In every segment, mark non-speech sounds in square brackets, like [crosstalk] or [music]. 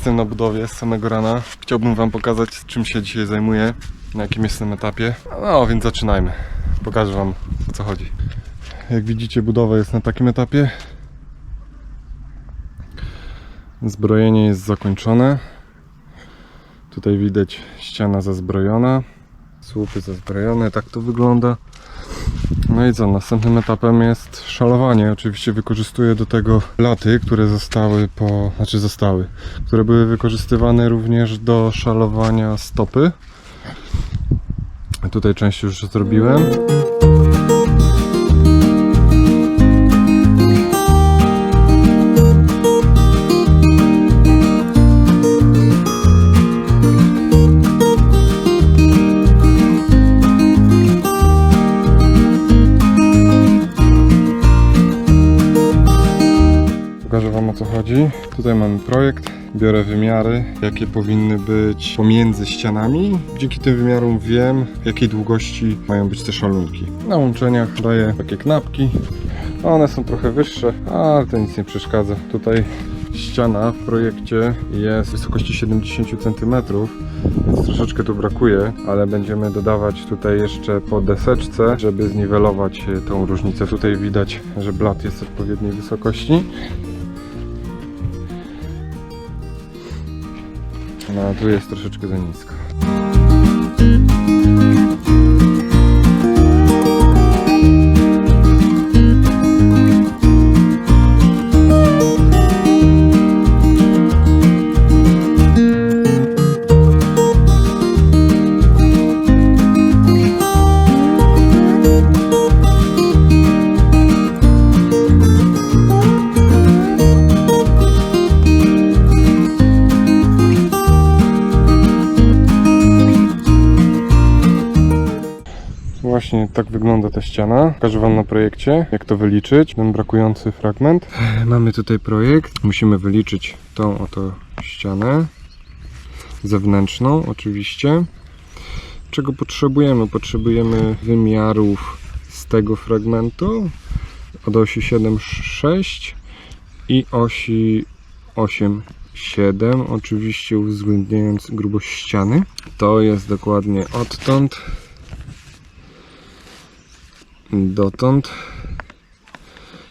Jestem na budowie z samego rana. Chciałbym Wam pokazać, czym się dzisiaj zajmuję, na jakim jestem etapie. No więc zaczynajmy. Pokażę Wam o co chodzi. Jak widzicie, budowa jest na takim etapie. Zbrojenie jest zakończone. Tutaj widać ściana zazbrojona, słupy zazbrojone, tak to wygląda. No i co, następnym etapem jest szalowanie. Oczywiście wykorzystuję do tego laty, które zostały po, znaczy zostały, które były wykorzystywane również do szalowania stopy. Tutaj część już zrobiłem. Chodzi. Tutaj mamy projekt, biorę wymiary, jakie powinny być pomiędzy ścianami. Dzięki tym wymiarom wiem, jakiej długości mają być te szalunki. Na łączeniach daję takie knapki. One są trochę wyższe, ale to nic nie przeszkadza. Tutaj ściana w projekcie jest wysokości 70 cm, więc troszeczkę tu brakuje, ale będziemy dodawać tutaj jeszcze po deseczce, żeby zniwelować tą różnicę. Tutaj widać, że blat jest odpowiedniej wysokości. No tu jest troszeczkę za nisko. Ta ściana. Pokażę Wam na projekcie, jak to wyliczyć, ten brakujący fragment. Mamy tutaj projekt. Musimy wyliczyć tą oto ścianę. Zewnętrzną oczywiście. Czego potrzebujemy? Potrzebujemy wymiarów z tego fragmentu od osi 7,6 i osi 8,7 oczywiście uwzględniając grubość ściany. To jest dokładnie odtąd dotąd,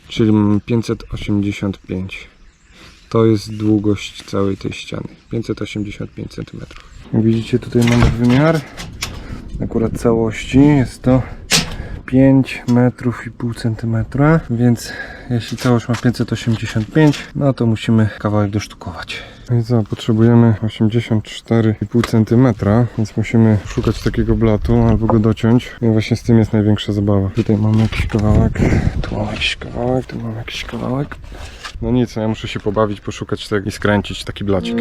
czyli mamy 585. To jest długość całej tej ściany. 585 cm. Widzicie, tutaj mamy wymiar. Akurat całości jest to 5 metrów i pół centymetra, więc jeśli całość ma 585, no to musimy kawałek dosztukować. No I co, potrzebujemy 84,5 cm, więc musimy szukać takiego blatu albo go dociąć. I właśnie z tym jest największa zabawa. Tutaj mamy jakiś kawałek, tu mamy jakiś kawałek, tu mamy jakiś kawałek. No nic, ja muszę się pobawić, poszukać tego i skręcić taki blacik.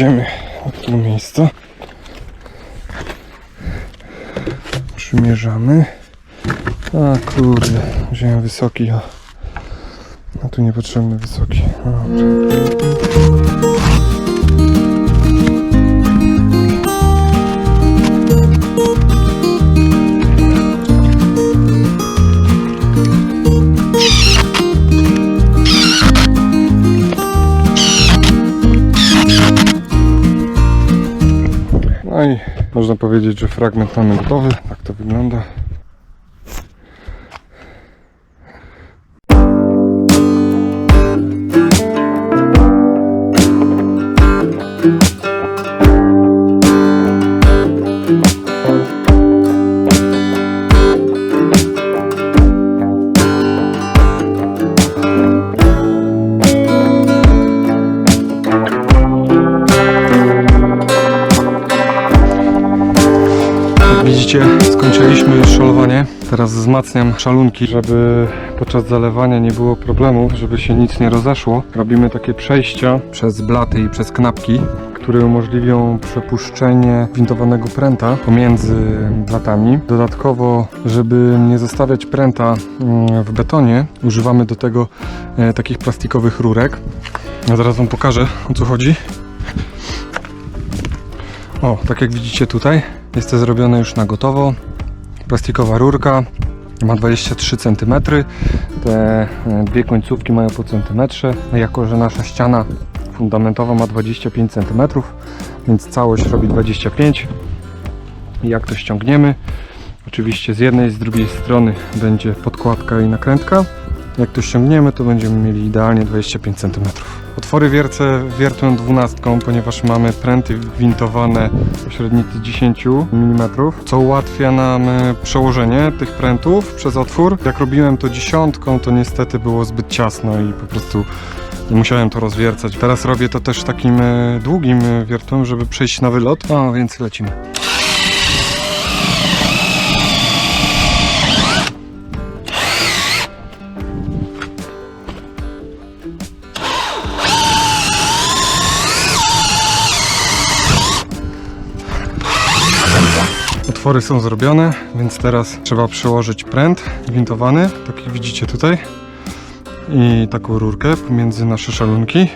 Idziemy do tego miejsca. Przymierzamy. A kurde, wziąłem wysoki, a, tu niepotrzebny wysoki. Można powiedzieć, że fragment mamy gotowy. Tak to wygląda. Teraz wzmacniam szalunki, żeby podczas zalewania nie było problemów, żeby się nic nie rozeszło. Robimy takie przejścia przez blaty i przez knapki, które umożliwią przepuszczenie gwintowanego pręta pomiędzy blatami. Dodatkowo, żeby nie zostawiać pręta mm, w betonie, używamy do tego e, takich plastikowych rurek. Ja zaraz Wam pokażę o co chodzi. O, tak jak widzicie tutaj, jest to zrobione już na gotowo. Plastikowa rurka, ma 23 cm. Te e, dwie końcówki mają po centymetrze. Jako, że nasza ściana fundamentowa ma 25 cm, więc całość robi 25. I jak to ściągniemy? Oczywiście z jednej i z drugiej strony będzie podkładka i nakrętka. Jak to ściągniemy, to będziemy mieli idealnie 25 cm. Otwory wiercę wiertłem 12, ponieważ mamy pręty gwintowane o średnicy 10 mm, co ułatwia nam e, przełożenie tych prętów przez otwór. Jak robiłem to dziesiątką, to niestety było zbyt ciasno i po prostu musiałem to rozwiercać. Teraz robię to też takim e, długim e, wiertłem, żeby przejść na wylot, a więc lecimy. Otwory są zrobione, więc teraz trzeba przełożyć pręt gwintowany, tak jak widzicie tutaj, i taką rurkę pomiędzy nasze szalunki.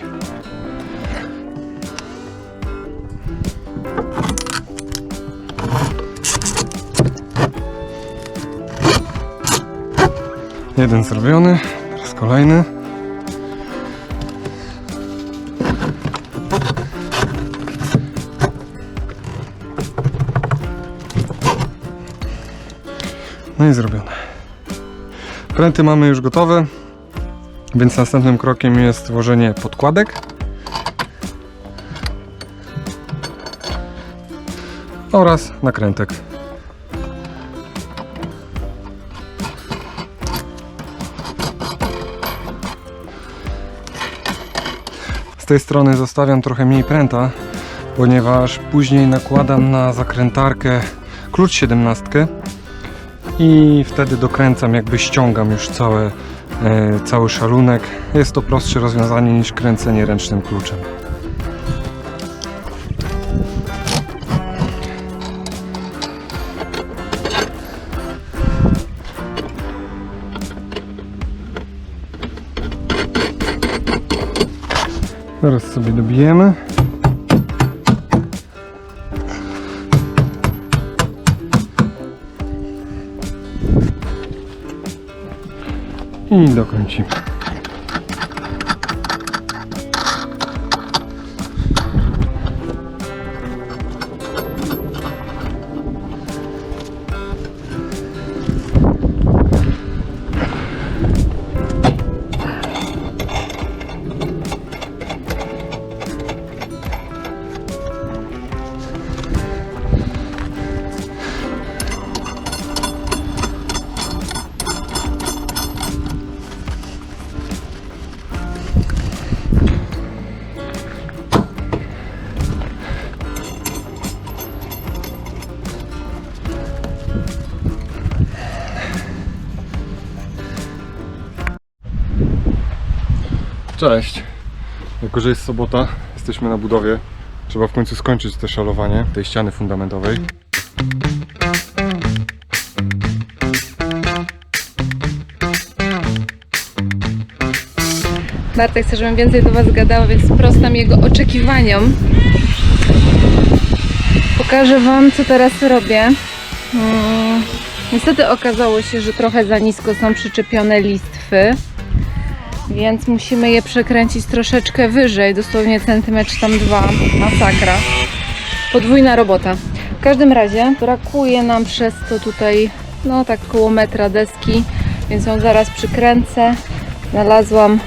Jeden zrobiony, teraz kolejny. No i zrobione. Pręty mamy już gotowe, więc następnym krokiem jest włożenie podkładek. Oraz nakrętek. Z tej strony zostawiam trochę mniej pręta, ponieważ później nakładam na zakrętarkę klucz 17 i wtedy dokręcam, jakby ściągam już całe, e, cały szalunek. Jest to prostsze rozwiązanie niż kręcenie ręcznym kluczem. Teraz sobie dobijemy. I dokręcimy. Cześć. Jako, że jest sobota, jesteśmy na budowie. Trzeba w końcu skończyć te szalowanie tej ściany fundamentowej. Bartek chce, żebym więcej do Was gadała, więc sprostam jego oczekiwaniom. Pokażę Wam, co teraz robię. Mm, niestety okazało się, że trochę za nisko są przyczepione listwy, więc musimy je przekręcić troszeczkę wyżej, dosłownie centymetr tam dwa, masakra. Podwójna robota. W każdym razie brakuje nam przez to tutaj, no tak koło metra deski, więc ją zaraz przykręcę. Znalazłam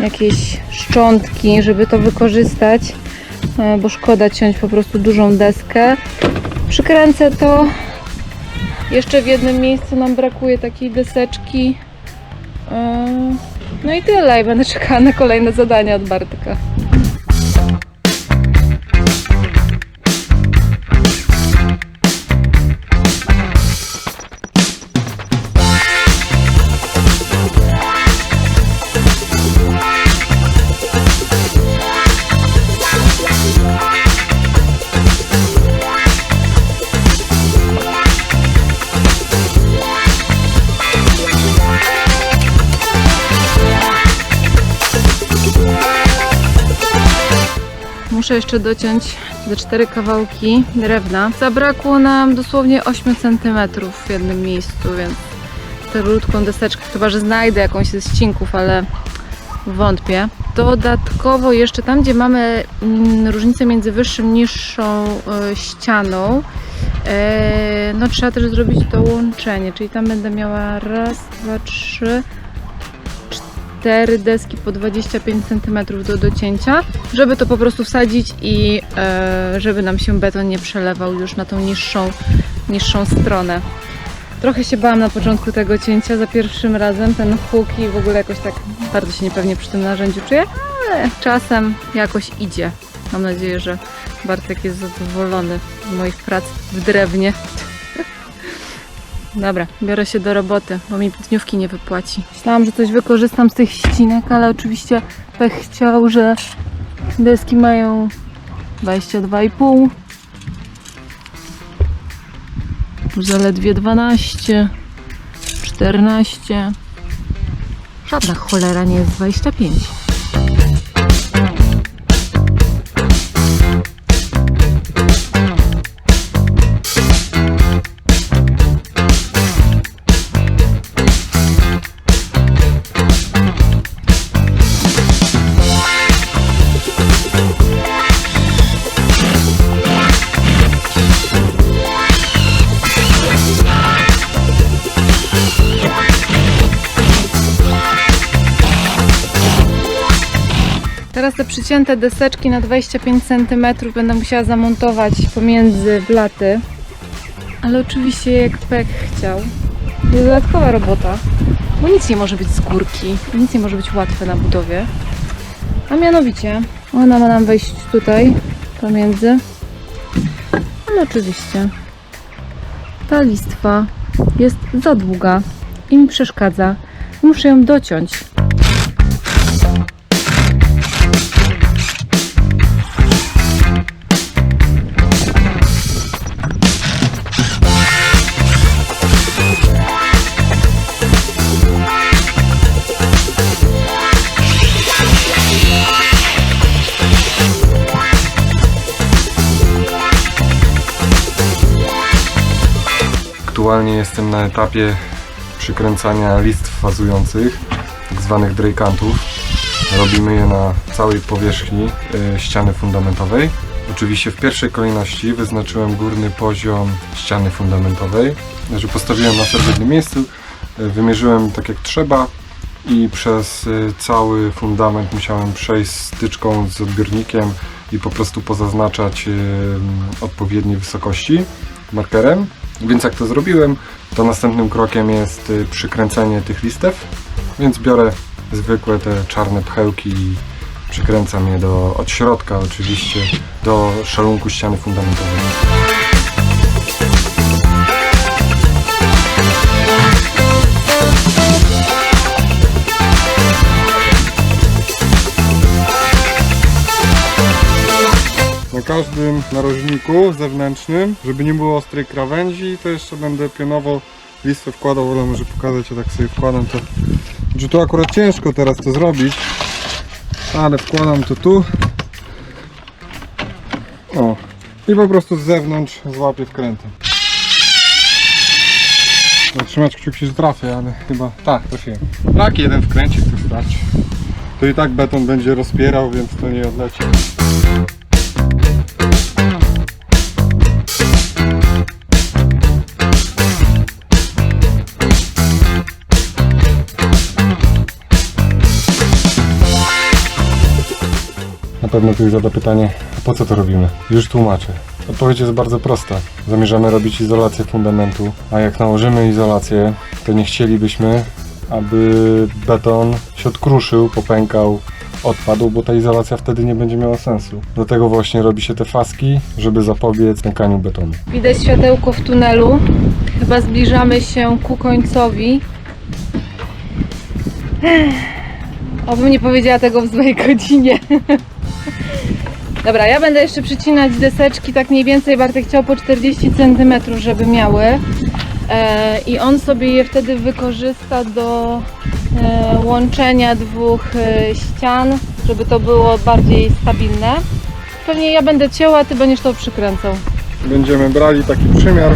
jakieś szczątki, żeby to wykorzystać, e, bo szkoda ciąć po prostu dużą deskę. Przykręcę to. Jeszcze w jednym miejscu nam brakuje takiej deseczki. E, No i tyle. I będę czekała na kolejne zadania od Bartka. Muszę jeszcze dociąć te cztery kawałki drewna. Zabrakło nam dosłownie 8 cm w jednym miejscu, więc tę rudką deseczkę, chyba że znajdę jakąś ze ścinków, ale wątpię. Dodatkowo jeszcze tam, gdzie mamy mm, różnicę między wyższą i niższą e, ścianą, e, no trzeba też zrobić to łączenie, czyli tam będę miała raz, dwa, trzy, cztery deski po 25 cm do docięcia, żeby to po prostu wsadzić i e, żeby nam się beton nie przelewał już na tą niższą, niższą stronę. Trochę się bałam na początku tego cięcia za pierwszym razem, ten huk i w ogóle jakoś tak bardzo się niepewnie przy tym narzędziu czuję, ale czasem jakoś idzie. Mam nadzieję, że Bartek jest zadowolony z moich prac w drewnie. Dobra, biorę się do roboty, bo mi dniówki nie wypłaci. Myślałam, że coś wykorzystam z tych ścinek, ale oczywiście pech chciał, że deski mają 22,5 tu zaledwie 12 14 Żadna cholera nie jest 25 Teraz te przycięte deseczki na 25 cm będę musiała zamontować pomiędzy blaty. Ale oczywiście jak pek chciał. Jest dodatkowa robota, bo nic nie może być z górki, nic nie może być łatwe na budowie. A mianowicie ona ma nam wejść tutaj pomiędzy. No oczywiście ta listwa jest za długa i mi przeszkadza. Muszę ją dociąć. Aktualnie jestem na etapie przykręcania listw fazujących, tak zwanych drejkantów. Robimy je na całej powierzchni y, ściany fundamentowej. Oczywiście w pierwszej kolejności wyznaczyłem górny poziom ściany fundamentowej, że postawiłem na jednym miejscu, y, wymierzyłem tak jak trzeba i przez y, cały fundament musiałem przejść styczką z odbiornikiem i po prostu pozaznaczać y, odpowiednie wysokości markerem. Więc jak to zrobiłem, to następnym krokiem jest y, przykręcenie tych listew. Więc biorę zwykłe te czarne pchełki i przykręcam je do, od środka oczywiście do szalunku ściany fundamentowej. Każdym narożniku zewnętrznym, żeby nie było ostrej krawędzi, to jeszcze będę pionowo listwę wkładał, wolę może pokazać, jak sobie wkładam to. Że to akurat ciężko teraz to zrobić, ale wkładam to tu. O. I po prostu z zewnątrz złapię wkrętem. No, trzymać kciuki, że trafię, ale chyba tak, trafiłem. Tak, jeden wkręcik tu starczy. To i tak beton będzie rozpierał, więc to nie odleci. Na pewno ktoś zada pytanie, po co to robimy? Już tłumaczę. Odpowiedź jest bardzo prosta. Zamierzamy robić izolację fundamentu, a jak nałożymy izolację, to nie chcielibyśmy, aby beton się odkruszył, popękał, odpadł, bo ta izolacja wtedy nie będzie miała sensu. Dlatego właśnie robi się te faski, żeby zapobiec pękaniu betonu. Widać światełko w tunelu. Chyba zbliżamy się ku końcowi. Obym nie powiedziała tego w złej godzinie. [laughs] Dobra, ja będę jeszcze przycinać deseczki, tak mniej więcej Bartek chciał po 40 cm, żeby miały. E, I on sobie je wtedy wykorzysta do e, łączenia dwóch e, ścian, żeby to było bardziej stabilne. pewnie ja będę cięła, ty będziesz to przykręcał. Będziemy brali taki przymiar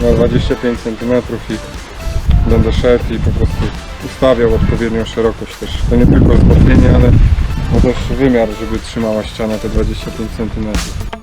na 25 cm i będę szedł i po prostu ustawiał odpowiednią szerokość też. To nie tylko wzmocnienie, ale no też wymiar, żeby trzymała ściana te 25 cm.